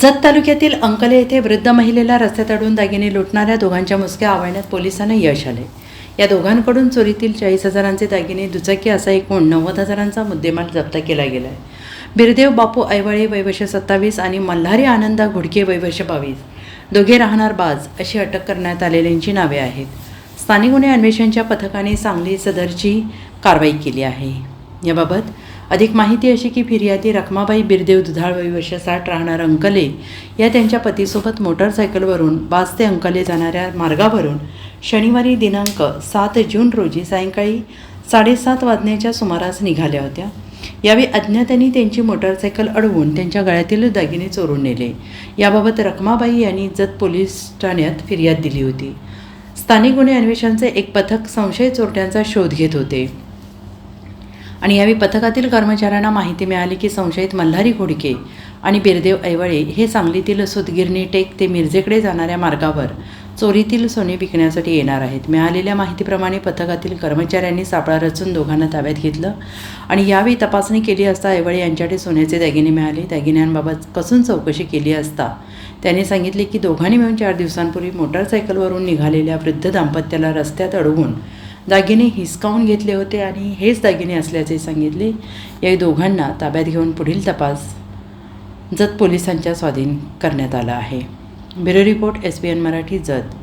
जत तालुक्यातील अंकले येथे वृद्ध महिलेला रस्त्यात अडून दागिने लुटणाऱ्या दोघांच्या मुसक्या आवळण्यात पोलिसांना यश आले. या दोघांकडून चोरीतील चाळीस हजारांचे दागिने दुचाकी असा एकूण नव्वद हजारांचा मुद्देमाल जप्त केला गेला आहे. बिरदेव बापू ऐवाळे वयवर्ष सत्तावीस आणि मल्हारी आनंदा घुडके वयवर्ष बावीस. दोघे राहणार बाज अशी अटक करण्यात आलेल्यांची नावे आहेत. स्थानिक गुन्हे अन्वेषणच्या पथकाने सांगली सदरची कारवाई केली आहे. याबाबत अधिक माहिती अशी की फिर्यादी रखमाबाई बिरदेव दुधाळ वर्ष साठ राहणार अंकले या त्यांच्या पतीसोबत मोटरसायकलवरून बास ते अंकले जाणाऱ्या मार्गावरून शनिवारी दिनांक सात जून रोजी सायंकाळी साडेसात वाजण्याच्या सुमारास निघाल्या होत्या. यावेळी अज्ञातांनी त्यांची मोटरसायकल अडवून त्यांच्या गळ्यातील दागिने चोरून नेले. याबाबत रखमाबाई यांनी जत पोलीस ठाण्यात फिर्याद दिली होती. स्थानिक गुन्हे अन्वेषणचे एक पथक संशय चोरट्यांचा शोध घेत होते. आणि यावेळी पथकातील कर्मचाऱ्यांना माहिती मिळाली की संशयित मल्हारी घोडके आणि बिरदेव ऐवळे हे सांगलीतील सुतगिरणी टेक ते मिरजेकडे जाणाऱ्या मार्गावर चोरीतील सोने विकण्यासाठी येणार आहेत. मिळालेल्या माहितीप्रमाणे पथकातील कर्मचाऱ्यांनी सापळा रचून दोघांना ताब्यात घेतलं आणि यावेळी तपासणी केली असता ऐवळे यांच्याकडे सोन्याचे दागिने मिळाले. दागिन्यांबाबत कसून चौकशी केली असता त्याने सांगितले की दोघांनी मिळून चार दिवसांपूर्वी मोटारसायकलवरून निघालेल्या वृद्ध दाम्पत्याला रस्त्यात अडवून दागिने हिसकावून घेतले होते आणि हेच दागिने असल्याचे सांगितले. या दोघांना ताब्यात घेऊन पुढील तपास जत पोलिसांच्या स्वाधीन करण्यात आला आहे. Bureau report S B N Marathi Jat.